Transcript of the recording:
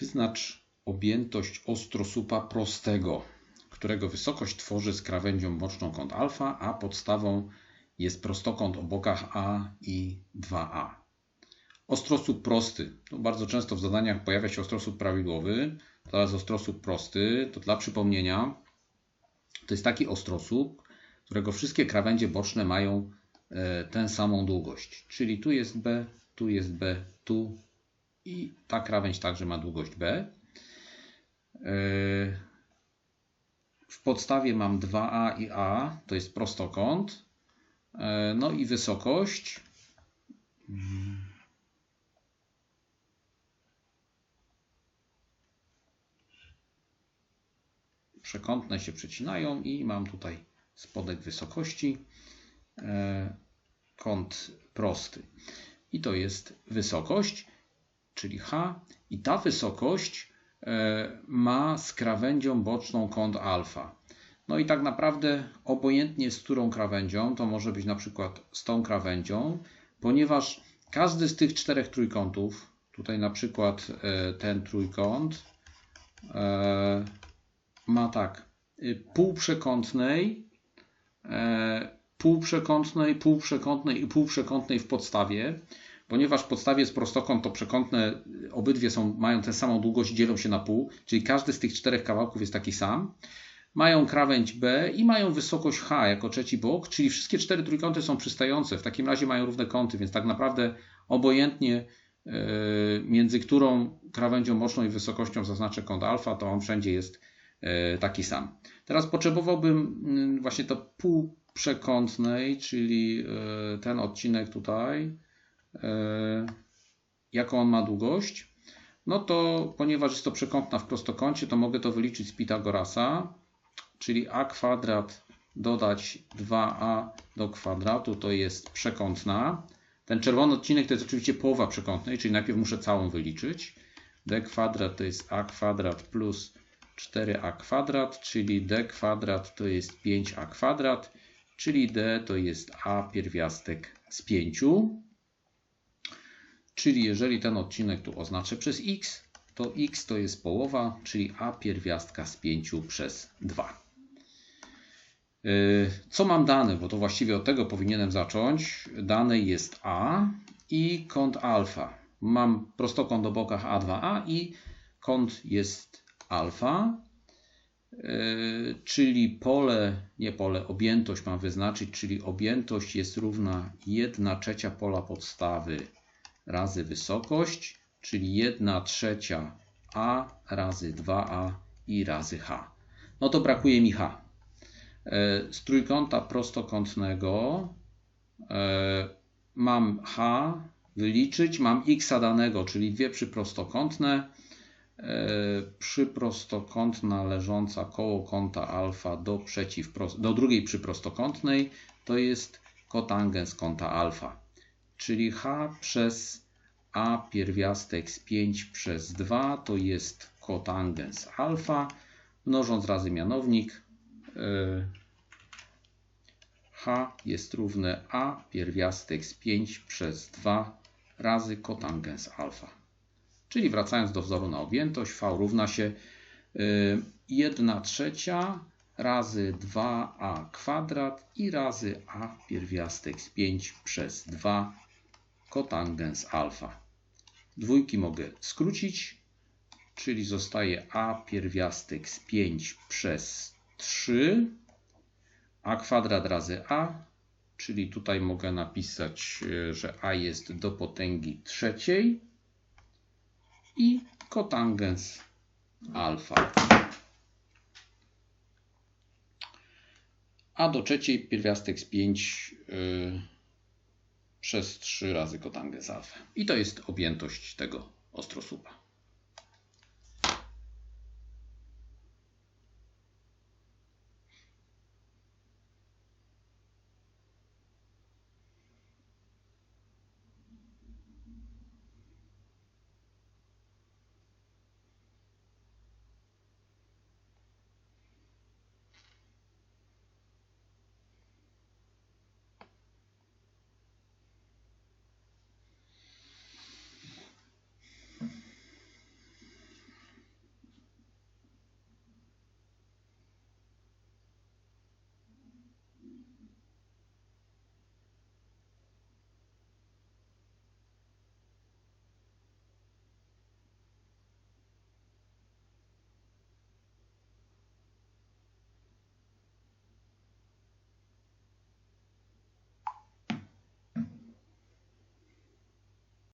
Wyznacz objętość ostrosłupa prostego, którego wysokość tworzy z krawędzią boczną kąt alfa, a podstawą jest prostokąt o bokach A i 2A. Ostrosłup prosty. Tu bardzo często w zadaniach pojawia się ostrosłup prawidłowy. Teraz ostrosłup prosty, to dla przypomnienia, to jest taki ostrosłup, którego wszystkie krawędzie boczne mają e, tę samą długość. Czyli tu jest B, tu jest B, tu i ta krawędź także ma długość B. E, w podstawie mam 2A i A, to jest prostokąt. E, no i wysokość. Przekątne się przecinają i mam tutaj spodek wysokości. E, kąt prosty. I to jest wysokość, czyli H. I ta wysokość e, ma z krawędzią boczną kąt alfa. No i tak naprawdę obojętnie z którą krawędzią, to może być na przykład z tą krawędzią, ponieważ każdy z tych czterech trójkątów, tutaj na przykład e, ten trójkąt, e, ma tak, y, półprzekątnej, półprzekątnej, półprzekątnej i półprzekątnej w podstawie. Ponieważ w podstawie jest prostokąt, to przekątne obydwie są, mają tę samą długość, dzielą się na pół, czyli każdy z tych czterech kawałków jest taki sam. Mają krawędź B i mają wysokość H jako trzeci bok, czyli wszystkie cztery trójkąty są przystające. W takim razie mają równe kąty, więc tak naprawdę obojętnie e, między którą krawędzią boczną i wysokością zaznaczę kąt alfa, to on wszędzie jest e, taki sam. Teraz potrzebowałbym właśnie to półprzekątnej, czyli e, ten odcinek tutaj, jaką on ma długość. No to ponieważ jest to przekątna w prostokącie, to mogę to wyliczyć z Pitagorasa czyli a kwadrat dodać 2a do kwadratu to jest przekątna. Ten czerwony odcinek to jest oczywiście połowa przekątnej, czyli najpierw muszę całą wyliczyć. d kwadrat to jest a kwadrat plus 4a kwadrat, czyli d kwadrat to jest 5a kwadrat, czyli d to jest a pierwiastek z 5. Czyli jeżeli ten odcinek tu oznaczę przez x, to x to jest połowa, czyli a pierwiastka z 5 przez 2. Y, co mam dane? Bo to właściwie od tego powinienem zacząć. Dane jest A i kąt alfa. Mam prostokąt o bokach A2A i kąt jest alfa, y, czyli pole, nie pole, objętość mam wyznaczyć, czyli objętość jest równa 1 trzecia pola podstawy razy wysokość, czyli 1 trzecia A razy 2A i razy H. No to brakuje mi H. E, z trójkąta prostokątnego e, mam H wyliczyć, mam x danego, czyli dwie przyprostokątne, e, przyprostokątna leżąca koło kąta alfa do, do drugiej przyprostokątnej to jest kotangens kąta alfa, czyli H przez A pierwiastek z 5 przez 2 to jest kotangens alfa, mnożąc razy mianownik h jest równe a pierwiastek z 5 przez 2 razy kotangens alfa. Czyli wracając do wzoru na objętość, v równa się 1 y, trzecia razy 2a kwadrat i razy a pierwiastek z 5 przez 2 kotangens alfa. Dwójki mogę skrócić, czyli zostaje a pierwiastek z 5 przez 3 a kwadrat razy a, czyli tutaj mogę napisać, e, że a jest do potęgi trzeciej i kotangens alfa. A do trzeciej pierwiastek z 5 yy, e, przez 3 razy kotangens alfa. I to jest objętość tego ostrosłupa.